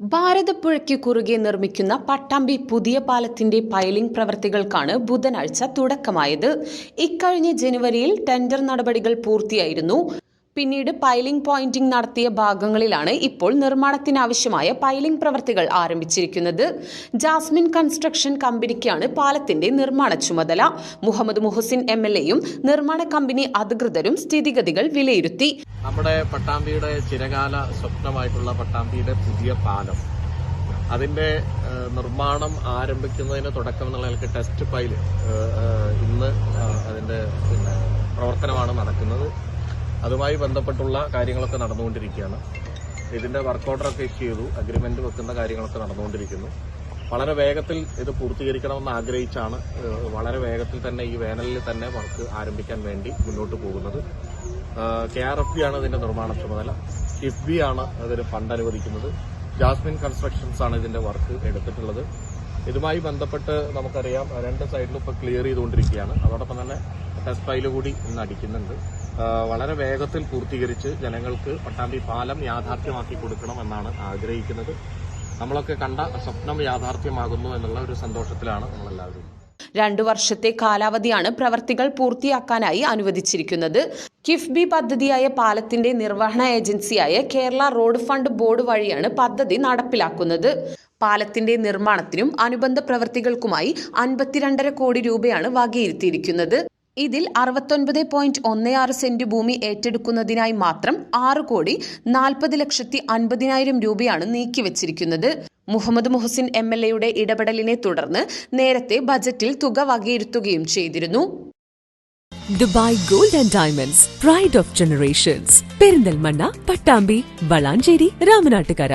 ഭാരതപ്പുഴയ്ക്ക് കുറുകെ നിർമ്മിക്കുന്ന പട്ടാമ്പി പുതിയ പാലത്തിന്റെ പൈലിംഗ് പ്രവൃത്തികൾക്കാണ് ബുധനാഴ്ച തുടക്കമായത്. ഇക്കഴിഞ്ഞ ജനുവരിയിൽ ടെൻഡർ നടപടികൾ പൂർത്തിയായിരുന്നു. പിന്നീട് പൈലിംഗ് പോയിന്റിംഗ് നടത്തിയ ഭാഗങ്ങളിലാണ് ഇപ്പോൾ നിർമ്മാണത്തിനാവശ്യമായ പൈലിംഗ് പ്രവൃത്തികൾ ആരംഭിച്ചിരിക്കുന്നത്. ജാസ്മിൻ കൺസ്ട്രക്ഷൻ കമ്പനിക്കാണ് പാലത്തിന്റെ നിർമ്മാണ ചുമതല. മുഹമ്മദ് മുഹസിൻ എം നിർമ്മാണ കമ്പനി അധികൃതരും സ്ഥിതിഗതികൾ വിലയിരുത്തി. നമ്മുടെ പട്ടാമ്പിയുടെ ചിരകാല സ്വപ്നമായിട്ടുള്ള പട്ടാമ്പിയുടെ പുതിയ പാലം. അതിന്റെ നിർമ്മാണം ആരംഭിക്കുന്നതിന് തുടക്കം എന്നുള്ള നിലയ്ക്ക് ടെസ്റ്റ് ഏഹ്, ഇന്ന് ഏഹ്, അതിന്റെ പിന്നെ പ്രവർത്തനമാണ് നടക്കുന്നത്. അതുമായി ബന്ധപ്പെട്ടുള്ള കാര്യങ്ങളൊക്കെ നടന്നുകൊണ്ടിരിക്കുകയാണ്. ഇതിന്റെ വർക്ക് ഓർഡറൊക്കെ ഇഷ്യൂ ചെയ്തു. അഗ്രിമെന്റ് വെക്കുന്ന കാര്യങ്ങളൊക്കെ നടന്നുകൊണ്ടിരിക്കുന്നു. വളരെ വേഗത്തിൽ ഇത് പൂർത്തീകരിക്കണമെന്ന് ആഗ്രഹിച്ചാണ് വളരെ വേഗത്തിൽ തന്നെ ഈ വേനലിൽ തന്നെ വർക്ക് ആരംഭിക്കാൻ വേണ്ടി മുന്നോട്ട് പോകുന്നത്. കെ ആർ എഫ് ബി ആണ് ഇതിന്റെ നിർമ്മാണ ചുമതല. കിഫ്ബി ആണ് അതിന് ഫണ്ട് അനുവദിക്കുന്നത്. ജാസ്മിൻ കൺസ്ട്രക്ഷൻസ് ആണ് ഇതിന്റെ വർക്ക് എടുത്തിട്ടുള്ളത്. ഇതുമായി ബന്ധപ്പെട്ട് നമുക്കറിയാം രണ്ട് സൈഡിലും ഇപ്പോൾ ക്ലിയർ ചെയ്തുകൊണ്ടിരിക്കുകയാണ്. അതോടൊപ്പം തന്നെ ടെസ്റ്റ് ഫയൽ കൂടി ഇന്ന് അടിക്കുന്നുണ്ട്. വളരെ വേഗത്തിൽ പൂർത്തീകരിച്ച് ജനങ്ങൾക്ക് പട്ടാമ്പി പാലം യാഥാർത്ഥ്യമാക്കി കൊടുക്കണം എന്നാണ് ആഗ്രഹിക്കുന്നത്. നമ്മളൊക്കെ കണ്ട സ്വപ്നം യാഥാർത്ഥ്യമാകുന്നു എന്നുള്ള ഒരു സന്തോഷത്തിലാണ് നമ്മളെല്ലാവരും. രണ്ടു വർഷത്തെ കാലാവധിയാണ് പ്രവർത്തികൾ പൂർത്തിയാക്കാനായി അനുവദിച്ചിരിക്കുന്നത്. കിഫ്ബി പദ്ധതിയായ പാലത്തിന്റെ നിർവഹണ ഏജൻസിയായ കേരള റോഡ് ഫണ്ട് ബോർഡ് വഴിയാണ് പദ്ധതി നടപ്പിലാക്കുന്നത്. പാലത്തിന്റെ നിർമ്മാണത്തിനും അനുബന്ധ പ്രവൃത്തികൾക്കുമായി അൻപത്തിരണ്ടര കോടി രൂപയാണ് വകയിരുത്തിയിരിക്കുന്നത്. ഇതിൽ അറുപത്തൊൻപത് പോയിന്റ് ഒന്ന് ആറ് സെന്റ് ഭൂമി ഏറ്റെടുക്കുന്നതിനായി മാത്രം ആറ് കോടി നാൽപ്പത് ലക്ഷത്തി അൻപതിനായിരം രൂപയാണ് നീക്കിവച്ചിരിക്കുന്നത്. മുഹമ്മദ് മുഹസിൻ എം എൽ എയുടെ ഇടപെടലിനെ തുടർന്ന് നേരത്തെ ബജറ്റിൽ തുക വകയിരുത്തുകയും ചെയ്തിരുന്നു. Dubai gold and diamonds pride of generations Perinthalmanna Pattambi Valanchery Ramanattukara.